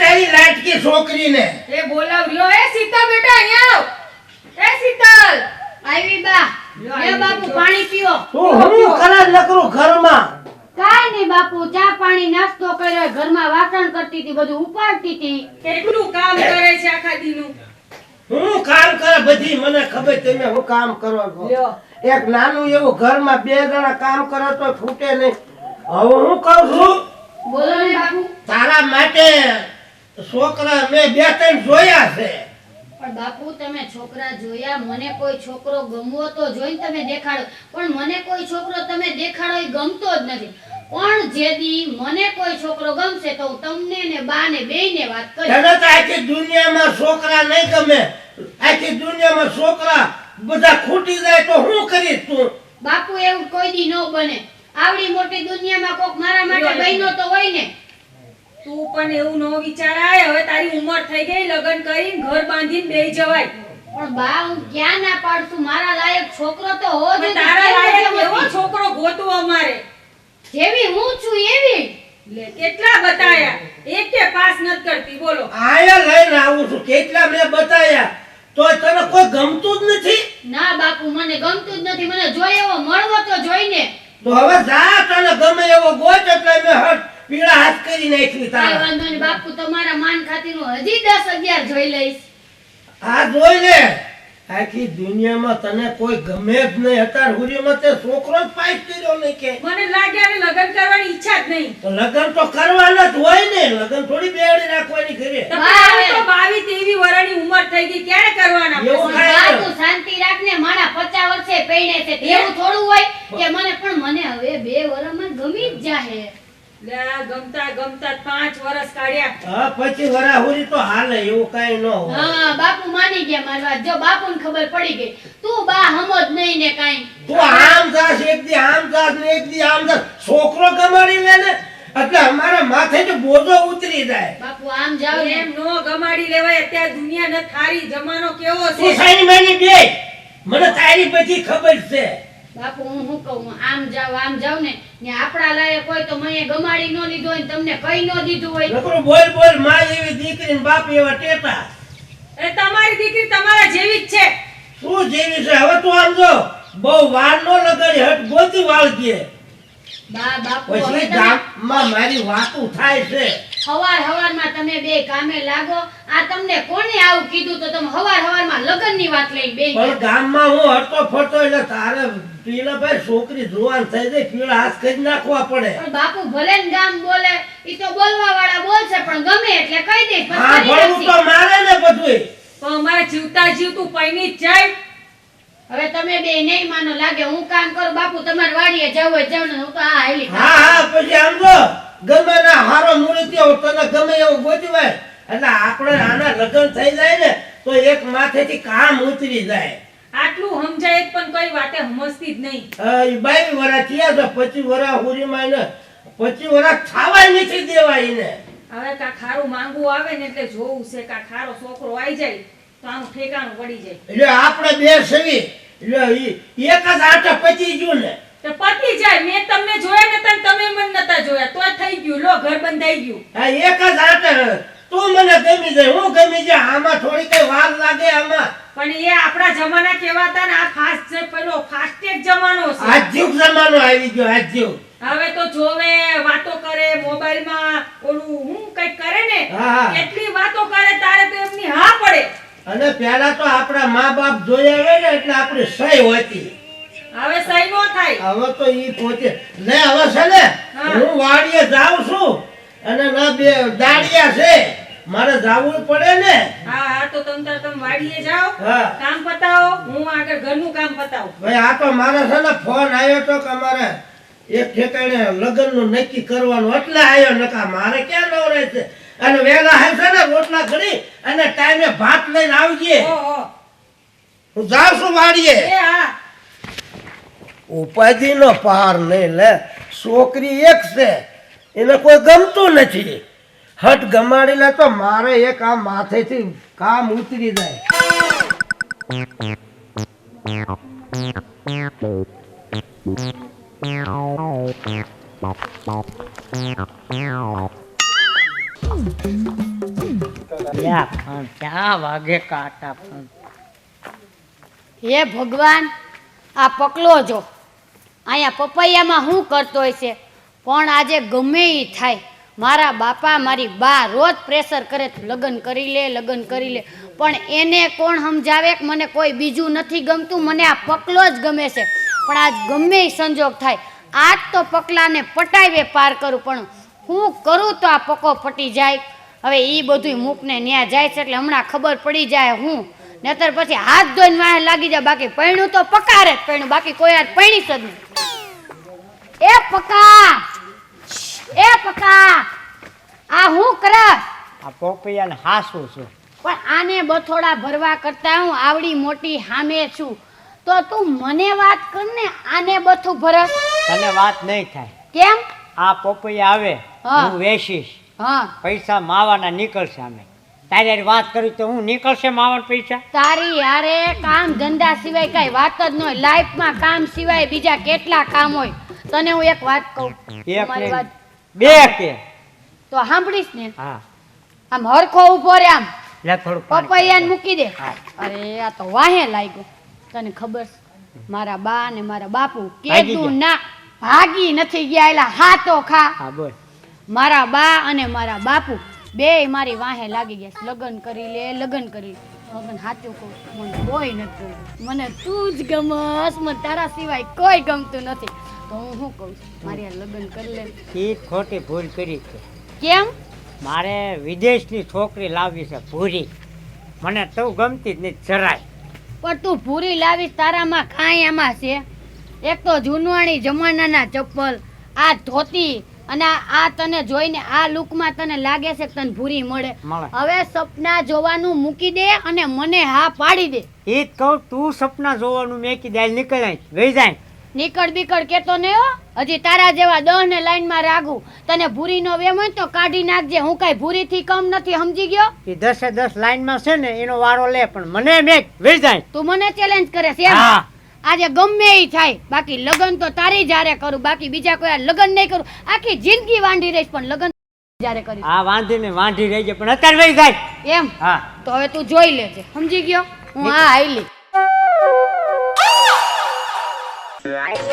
તારી લાટકી છોકરીને. એ બોલાવ્યો એ સીતા બેટા અહીંયા આવ. એ શીતલ. આવી બા. લે બાપુ પાણી પીઓ. તું હું કરે નકરું ઘરમાં? કાઈ નહીં બાપુ ચા પાણી નાસ્તો કર્યો ઘરમાં વાસણ કરતી હતી બધું ઉપાડતી હતી. કેટલું કામ કરે છે આખા દીનું હું કામ કરે બધી મને ખબર તમે હું કામ કરો છો એક નાનું એવું ઘરમાં બે જણા કામ કરો તો છૂટે નહીં. હવે હું કહું છું બોલો ને બાપુ. તારા માટે છોકરા મેં બે ત્રણ જોયા છે. પણ બાપુ તમે છોકરા જોયા મને કોઈ છોકરો ગમવો તો જોઈને તમે દેખાડો. પણ મને કોઈ છોકરો તમે દેખાડો એ ગમતો જ નથી. પણ જેદી મને કોઈ છોકરો ગમશે તો હું તમને ને બા ને બેયને વાત કરીશ. તને તો આખી દુનિયામાં છોકરા નહીં ગમે. આખી દુનિયામાં છોકરા બધા ખૂટી જાય તો હું કરીશ તું? બાપુ એવું કોઈ દી ન બને. આવડી મોટી દુનિયામાં કોક મારા માટે બહેનો તો હોય ને. તું પણ એવું ન વિચારાય હવે તારી ઉંમર થઈ ગઈ લગ્ન કરીને ઘર બાંધીને બેહી જવાય. પણ બા હું ક્યાં ના પાડતું મારા લાયક છોકરો તો હો જ તારા લાયક એવો છોકરો ગોતવો અમારે. જેવી હું છું એવી. લે કેટલા બતાયા? એક કે પાસ નથી કરતી બોલો. આયા લઈને આવું છું કેટલા મેં બતાયા? તો તને કોઈ ગમતું જ નથી? ના બાપુ મને ગમતું જ નથી. મને જોઈ એવો મળવો તો જોઈને. તો હવે જા તને ગમે એવો ગોત એટલે મેં હટ. પીળા હાથ કરી નાખી કાંઈ તારા વાંધો નહીં બાપુ તમારા માન ખાતીનું હજી દસ અગિયાર જોઈ લઈશ. આ જોઈ લે. આખી દુનિયામાં તને કોઈ ગમે જ નહીં. હતા હુરીમાં તે છોકરો જ પાસ કર્યો નહીં કે. મને લાગે આને લગ્ન કરવાની ઈચ્છા જ નહીં. તો લગ્ન તો કરવાના જ હોય ને. લગ્ન થોડી બેડી રાખવાની ઘરે. તમારે તો બાવીસ તેવી વર્ષની ઉંમર થઈ ગઈ. ક્યારે કરવાના એવું? થાય. બાપુ શાંતિ રાખને. મારા પચાસ વર્ષે પૈણે છે. એવું થોડું હોય કે મને પણ મને હવે બે વર્ષમાં ગમી જ જાહે. ગમતા ગમતા પાંચ વર્ષ કાઢ્યા. હા પછી વરાહુરી તો હાલે એવું કાંઈ ન હોય. હા બાપુ માની ગયા મારી વાત જો બાપુને ખબર પડી ગઈ. તું બા હમજ નહીં ને કાંઈ. તું આમ જાસ એક દી આમ જાસ ને એક દી આમ જાસ. છોકરો કમાડી લે ને એટલે અમારા માથે જ બોજો ઉતરી જાય. બાપુ આમ જાવ એમ નો ગમાડી લેવાય અત્યારે દુનિયા ને થારી જમાનો કેવો છે? સાઈની માની બે. મને તારી પછી ખબર છે. બાપુ હું શું કહું? આમ જાવ આમ જાવ ને ને આપણા લાયક હોય તો મેં ગમાડી નો લીધો હોય તમને કઈ નો દીધું હોય. નકરું બોલ બોલમાં એવી દીકરી ને બાપ એવા ટેટા. એ તમારી દીકરી તમારા જેવી જ છે. શું જેવી છે? હવે તું આમ જો બહુ વાર નો લગાડી હટ ગોતી વાળજે બા બાપુ પછી તમે ગામમાં મારી વાતું થાય છે. હવાર હવારમાં તમે બે કામે લાગો. આ તમને કોને આવું કીધું? તો તમે હવાર હવારમાં લગ્નની વાત લઈને બે પણ. ગામમાં હું હટતો ફરતો એટલે તારે પેલા ભાઈ છોકરી જુવાન થઈ જાય પીળા હાથ કરી નાખવા પડે. પણ બાપુ ભલે ને ગામ બોલે ઈ તો બોલવા વાળા બોલશે પણ ગમે એટલે કહી દઈશ હા ભણવું તો મારે ને બધું પણ અમારે જીવતા જીવતું પૈણી જાય. હવે તમે બે નહીં માનો લાગે હું કામ કરું બાપુ તમારે વાડીએ જવું હોય જવું ને હું તો આ હાલી હા હા પછી આમ જો ગમે ના હારો મૂર્તિઓ તને ગમે એવું ગોતવાય. એટલે આપણે આના લગ્ન થઈ જાય ને તો એક માથેથી કામ ઉતરી જાય. આટલું સમજાય પણ કઈ વાતે સમજતી જ નહીં. બાઈ વરા થયા તો પછી વરા હુરીમાં એને પછી વરા ખાવા નથી દેવાય એને. હવે કા ખારું માંગવું આવે ને એટલે જોવું છે કા ખારો છોકરો આવી જાય તો આનું ઠેકાણું પડી જાય. એટલે આપણે બે સવી એટલે એક જ આટા પચી ગયું ને. તો પતી જાય મેં તમને જોયા નતા ને તમે મને નતા જોયા તોય થઈ ગયું. લો ઘર બંધાઈ ગયું. હા એક જ આટા તું મને ગમી જાય હું ગમી જાય આમાં થોડી કઈ વાર લાગે આમાં. પણ એ આપણા જમાના કેવા હતા ને આ ફાસ્ટ પેલો ફાસ્ટેક જમાનો છે. આજ્યુગ જમાનો આવી ગયો આજ્યુગ હવે તો જોવે વાતો કરે મોબાઈલમાં ઓલું હું કઈ કરે ને. એટલી વાતો કરે તારે તો એમની હા પડે. અને પેલા તો આપણા મા બાપ જોયા હોય ને એટલે આપણે સહી હોતી. હવે સહી નો થાય. હવે તો ઈ પોતે લે હવે છે ને હું વાડીએ જાઉં છું અને ના બે દાડિયા છે. મારે જાવું પડે ને. હા હા તો તમ તાર તમે વાડીએ જાઓ કામ પતાવો હું આગળ ઘરનું કામ પતાવું. ભાઈ આ તો મારે છે ને ફોન આવ્યો તો કે મારે એક ઠેકાણે લગ્નનું નક્કી કરવાનું એટલે આવ્યો નકા મારે ક્યાં નવરાય છે? અને વેલા હે છે ને રોટલા ઘડી અને ટાઈમે ભાત લઈને આવજે. હું જાઉં છું વાડીએ. નો ઉપાધિનો પાર નહીં લે છોકરી એક છે એને કોઈ ગમતું નથી. હટ ગમાડી લે તો મારે એક આ માથેથી કામ ઉતરી જાય. ક્યાં વાગે કાટા પણ. હે ભગવાન આ પકલો જો. અહીંયા પપૈયામાં શું કરતો હોય છે? પણ આજે ગમે એ થાય. મારા બાપા મારી બા રોજ પ્રેશર કરે લગ્ન કરી લે, લગ્ન કરી લે. પણ એને કોણ સમજાવે મને કોઈ બીજું નથી ગમતું? મને આ પકલો જ ગમે છે. પણ આજ ગમે સંજોગ થાય. આજ તો પકલાને પટાવે પાર કરું, પણ હું કરું તો આ પકો ફટી જાય? હવે એ બધું મૂકને ન્યા જાય છે એટલે હમણાં ખબર પડી જાય હું. નતર પછી હાથ ધોઈને વાહે લાગી જાય, બાકી પૈણું તો પકારે જ પૈણું, બાકી કોઈ યાર પૈણી જ નહીં. એ પકા! એ પકા. આ હું કરસ આ પોપૈયાને હાસું છું. પણ આને બથોડા ભરવા કરતા હું આવડી મોટી હામે છું. તો તું મને વાત કર ને આને બથું ભરસ તને વાત નહીં થાય. કેમ? આ પોપૈયા આવે હા. વેચીશ. હા. પૈસા માવાના નીકળશે અમે તારી વાત કરી તો હું નીકળશે માવાના પૈસા? તારી યારે કામ ધંધા સિવાય કઈ વાત જ ન હોય. લાઈફમાં કામ સિવાય બીજા કેટલા કામ હોય. તને હું એક વાત કહું. એક વાત બે કે. તો સાંભળીશ ને. હા. આમ હરખો ઊભો રે આમ. લે થોડું પપૈયાને મૂકી દે. અરે આ તો વાહે લાગ્યો. તને ખબર? મારા બા ને મારા બાપુ કેતું ના ભાગી નથી ગયા એલા હાથો ખા. હા બોલ. મારા બા અને મારા બાપુ બે મારી વાહે લાગી ગયા લગ્ન કરી લે લગ્ન કરી. લગ્ન હાચું કહું મને કોઈ નથી મને તું જ ગમસ મને તારા સિવાય કોઈ ગમતું નથી. તો હું શું કહું છું? મારી લગ્ન કરી લે. ઈ ખોટી ભૂલ કરી છે. કેમ? મારે વિદેશની છોકરી લાવવી છે ભૂરી. મને તો ગમતી જ નહીં જરાય. પણ તું ભૂરી લાવીશ તારામાં કાંઈ આમાં છે? એક તો જૂનવાણી જમાનાના ચપ્પલ આ ધોતી અને આ- તને જોઈને આ લુકમાં તને લાગે છે કે તને ભૂરી મળે. હવે સપના જોવાનું મૂકી દે અને મને હા પાડી દે. એ જ કહું તું સપના જોવાનું મેં કીધા નીકળાય ગઈ જાય. નીકળ બીકળ કેતો ને હજી તારા જેવા દહ ને લાઈનમાં રાગું. તને ભૂરી નો વેમ હોય તો કાઢી નાખજે. હું કઈ ભૂરી થી કમ નથી સમજી ગયો? એ દસે દસ લાઈનમાં છે ને એનો વારો લે પણ મને મેં જાય. તું મને ચેલેન્જ કરે છે આજે ગમે એ થાય. બાકી લગન તો તારી જારે કરું. બાકી બીજા કોઈ લગન લગ્ન નહીં કરું. આખી જિંદગી વાંઢી રહીશ પણ લગન જારે કરીશ. આ વાંધીને વાંઢી રહી પણ અત્યારે જાય. એમ? હા. તો હવે તું જોઈ લેજે. સમજી ગયો? હું હા આ Bye.